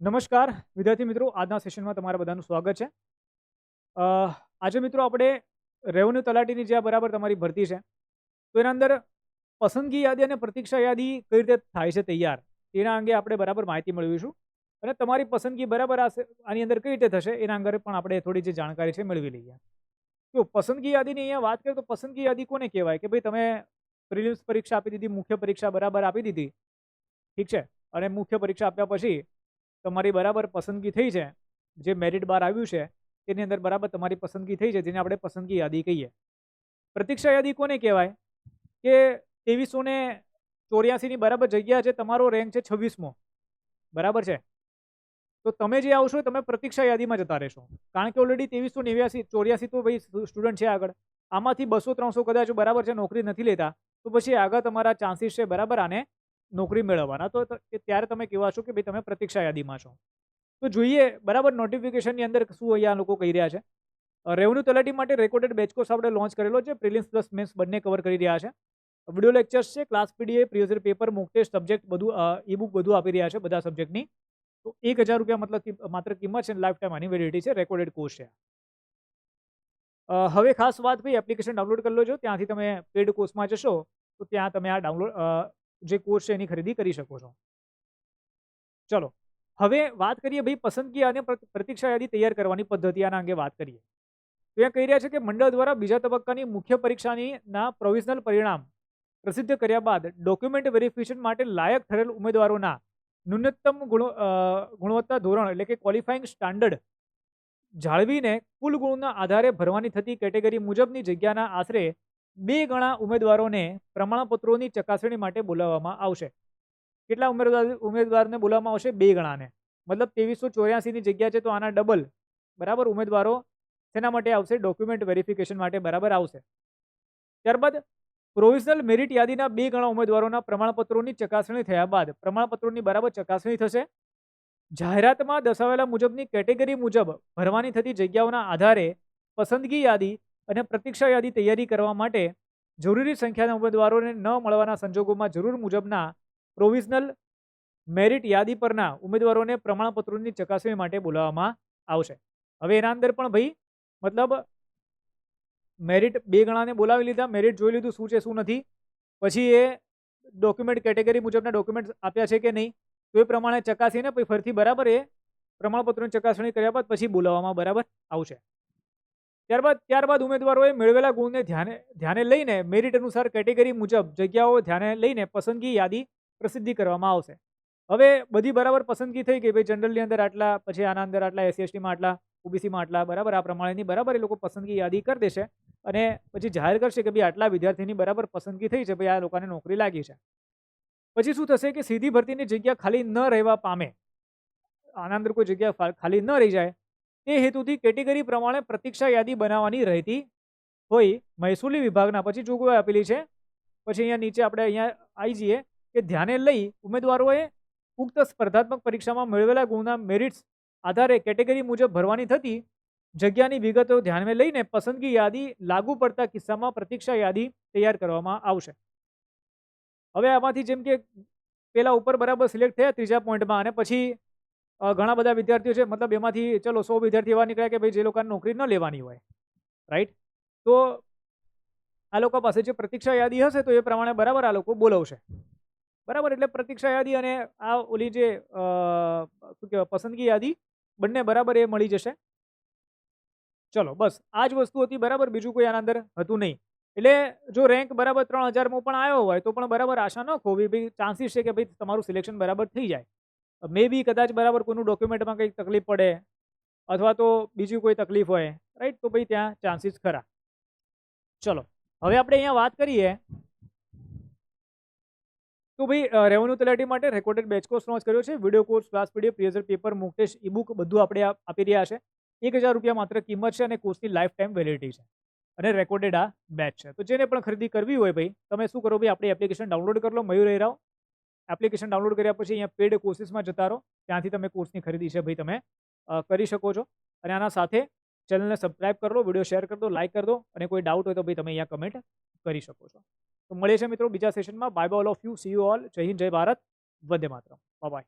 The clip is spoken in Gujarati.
નમસ્કાર, વિદ્યાર્થી મિત્રો. આજના સેશનમાં તમારા બધાનું સ્વાગત છે. આજે મિત્રો આપણે રેવન્યુ તલાટીની જે બરાબર તમારી ભરતી છે, તો એના અંદર પસંદગી યાદી અને પ્રતીક્ષા યાદી કઈ રીતે થાય છે તૈયાર એના અંગે આપણે બરાબર માહિતી મેળવીશું. અને તમારી પસંદગી બરાબર આની અંદર કઈ રીતે થશે, એના અંગે પણ આપણે થોડી જે જાણકારી છે મેળવી લઈએ. તો પસંદગી યાદીની અહીંયા વાત કરીએ તો પસંદગી યાદી કોને કહેવાય? કે ભાઈ તમે પ્રિલિમ્સ પરીક્ષા આપી દીધી, મુખ્ય પરીક્ષા બરાબર આપી દીધી, ઠીક છે? અને મુખ્ય પરીક્ષા આપ્યા પછી તમારી બરાબર પસંદગી થઈ છે, જે મેરિટ બાર આવ્યું છે, તેની અંદર બરાબર તમારી પસંદગી થઈ છે, જેને આપણે પસંદગી યાદી કહીએ. પ્રતીક્ષા યાદી કોને કહેવાય? કે ત્રેવીસો ને ચોર્યાસીની બરાબર જગ્યા છે, તમારો રેન્ક છે છવ્વીસમો. બરાબર છે? તો તમે જે આવશો, તમે પ્રતીક્ષા યાદીમાં જતા રહેશો. કારણ કે ઓલરેડી ત્રેવીસો નેવ્યાસી, ચોર્યાસી તો ભાઈ સ્ટુડન્ટ છે આગળ. આમાંથી બસો ત્રણસો કદાચ બરાબર છે, નોકરી નથી લેતા. તો પછી આગળ તમારા ચાન્સીસ છે બરાબર આને નોકરી મેળવવાના. તો ત્યારે તમે કહેવા છો કે ભાઈ તમે પ્રતીક્ષા યાદીમાં છો. તો જોઈએ, બરાબર નોટિફિકેશનની અંદર શું અહીંયા લોકો કહી રહ્યા છે. રેવન્યુ તલાટી માટે રેકોર્ડેડ બેચકોર્સ આપણે લોન્ચ કરેલો છે. પ્રિલિમ્સ પ્લસ મેન્સ બંને કવર કરી રહ્યા છે. વિડિયો લેક્ચર્સ છે ક્લાસ પીડીએ પ્રિયોઝર પેપર મોક સબ્જેક્ટ બધું ઈ બુક બધું આપી રહ્યા છે બધા સબ્જેક્ટની તો એક હજાર રૂપિયા મતલબ માત્ર કિંમત છે લાઈફ ટાઈમ આની વેલિડિટી છે રેકોર્ડેડ કોર્સ છે. હવે ખાસ વાત ભાઈ એપ્લિકેશન ડાઉનલોડ કરી લો છો ત્યાંથી તમે પેડ કોર્સમાં જશો, તો ત્યાં તમે આ ડાઉનલોડ જે કોર્સ છે એની ખરીદી કરી શકો છો. ચલો, હવે વાત કરીએ ભાઈ પસંદગી અને પ્ર- પ્રતીક્ષા યાદી તૈયાર કરવાની પદ્ધતિ આના અંગે વાત કરીએ. તો એ કહી રહ્યા છે કે મંડળ દ્વારા બીજા તબક્કાની મુખ્ય પરીક્ષાની ના પ્રોવિઝનલ પરિણામ પ્રસિદ્ધ કર્યા બાદ ડોક્યુમેન્ટ વેરિફિકેશન માટે લાયક ઠરેલ ઉમેદવારોના ન્યૂનતમ ગુણવત્તા ધોરણ એટલે કે ક્વોલિફાઈંગ સ્ટાન્ડર્ડ જાળવીને કુલ ગુણના આધારે ભરવાની થતી કેટેગરી મુજબની જગ્યાના આશરે બે ગણા ઉમેદવારોને પ્રમાણપત્રોની ચકાસણી માટે બોલાવવામાં આવશે. કેટલા ઉમેદવાર, ઉમેદવારને બોલાવવામાં આવશે? બે ગણાને. મતલબ ત્રેવીસો ચોર્યાસીની જગ્યા છે તો આના ડબલ બરાબર ઉમેદવારો શેના માટે આવશે? ડોક્યુમેન્ટ વેરિફિકેશન માટે બરાબર આવશે. ત્યારબાદ પ્રોવિઝનલ મેરિટ યાદીના બે ગણા ઉમેદવારોના પ્રમાણપત્રોની ચકાસણી થયા બાદ પ્રમાણપત્રોની બરાબર ચકાસણી થશે. જાહેરાતમાં દર્શાવેલા મુજબની કેટેગરી મુજબ ભરવાની થતી જગ્યાઓના આધારે પસંદગી યાદી અને પ્રતીક્ષા યાદી તૈયારી કરવા માટે જરૂરી સંખ્યાના ઉમેદવારોને ન મળવાના સંજોગોમાં જરૂર મુજબના પ્રોવિઝનલ મેરિટ યાદી પરના ઉમેદવારોને પ્રમાણપત્રોની ચકાસણી માટે બોલાવવામાં આવશે. હવે એના અંદર પણ ભાઈ, મતલબ મેરિટ બે ગણાને બોલાવી લીધા, મેરિટ જોઈ લીધું શું છે, શું નથી. પછી એ ડોક્યુમેન્ટ કેટેગરી મુજબના ડોક્યુમેન્ટ આપ્યા છે કે નહીં, તો એ પ્રમાણે ચકાસીને પછી ફરીથી બરાબર એ પ્રમાણપત્રોની ચકાસણી કર્યા બાદ પછી બોલાવવામાં બરાબર આવશે. ત્યારબાદ ત્યારબાદ ઉમેદવારોએ મેળવેલા ગુણને ધ્યાને ધ્યાને લઈને મેરિટ અનુસાર કેટેગરી મુજબ જગ્યાઓ ધ્યાને લઈને પસંદગી યાદી પ્રસિદ્ધિ કરવામાં આવશે. હવે બધી બરાબર પસંદગી થઈ ગઈ. ભાઈ, જનરલની અંદર આટલા, પછી આના અંદર આટલા એસસી એસટીમાં આટલા ઓબીસીમાં આટલા, બરાબર? આ પ્રમાણેની બરાબર એ લોકો પસંદગી યાદી કરી દેશે અને પછી જાહેર કરશે કે ભાઈ, આટલા વિદ્યાર્થીની બરાબર પસંદગી થઈ છે. ભાઈ, આ લોકોને નોકરી લાગી છે. પછી શું થશે કે સીધી ભરતીની જગ્યા ખાલી ન રહેવા પામે. આના અંદર કોઈ જગ્યા ખાલી ન રહી જાય. તે હેતુથી કેટેગરી પ્રમાણે પ્રતીક્ષા યાદી બનાવવાની રહેતી હોય. મહેસૂલી વિભાગના પછી જોગવાઈ આપેલી છે. પછી અહીંયા નીચે આપણે અહીંયા આવી જઈએ કે ધ્યાને લઈ ઉમેદવારોએ ઉક્ત સ્પર્ધાત્મક પરીક્ષામાં મેળવેલા ગુણના મેરિટ્સ આધારે કેટેગરી મુજબ ભરવાની થતી જગ્યાની વિગતો ધ્યાને લઈને પસંદગી યાદી લાગુ પડતા કિસ્સામાં પ્રતીક્ષા યાદી તૈયાર કરવામાં આવશે. હવે આમાંથી જેમ કે પેલા ઉપર બરાબર સિલેક્ટ થયા ત્રીજા પોઈન્ટમાં અને પછી ઘણા બધા વિદ્યાર્થીઓ છે, મતલબ એમાંથી, ચલો, સો વિદ્યાર્થી એવા નીકળ્યા કે ભાઈ જે લોકોને નોકરી ન લેવાની હોય રાઈટ તો આ લોકો પાસે જે પ્રતીક્ષા યાદી હશે તો એ પ્રમાણે બરાબર આ લોકો બોલાવશે. બરાબર? એટલે પ્રતીક્ષા યાદી અને આ ઓલી જે શું કહેવાય, પસંદગી યાદી બંને બરાબર એ મળી જશે. ચલો, બસ. આ જ વસ્તુ હતી, બરાબર? બીજું કોઈ આના અંદર હતું નહીં. એટલે જો રેન્ક બરાબર ત્રણ હજારમાં પણ આવ્યો હોય તો પણ બરાબર આશા ન ખોવી, ભાઈ ચાન્સીસ છે કે ભાઈ તમારું સિલેક્શન બરાબર થઈ જાય. મે બી કદાચ બરાબર કોઈનું ડોક્યુમેન્ટમાં કંઈક તકલીફ પડે અથવા તો બીજી કોઈ તકલીફ હોય રાઈટ તો ભાઈ ત્યાં ચાન્સીસ ખરા. ચલો, હવે આપણે અહીંયા વાત કરીએ. તો ભાઈ રેવન્યુ તલાટી માટે રેકોર્ડેડ બેચ કોર્સ લોન્ચ કર્યો છે. વીડિયો કોર્સ ક્લાસ પીડીએફ પ્રેઝર પેપર મુક ટેસ્ટ બધું આપણે આપી રહ્યા છે. એક હજાર રૂપિયા માત્ર કિંમત છે અને કોર્સની લાઈફ ટાઈમ વેલિડિટી છે અને રેકોર્ડેડ આ બેચ છે. તો જેને પણ ખરીદી કરવી હોય ભાઈ, તમે શું કરો ભાઈ, આપણી એપ્લિકેશન ડાઉનલોડ કરી લો, મયુર રાવ એપ્લિકેશન ડાઉનલોડ કર્યા પછી અહીંયા પેડ કોર્સિસમાં જતા રહો. ત્યાંથી તમે કોર્સની ખરીદી છે ભાઈ તમે કરી શકો છો. અને આના સાથે ચેનલને સબસ્ક્રાઇબ કરો વીડિયો શેર કરી દો, લાઇક કરી દો. અને કોઈ ડાઉટ હોય તો ભાઈ તમે અહીંયા કમેન્ટ કરી શકો છો. તો મળીએ છીએ મિત્રો બીજા સેશનમાં. Bye bye all of you. See you all Jai Hind, Jai Bharat. વંદે માત્ર બાય.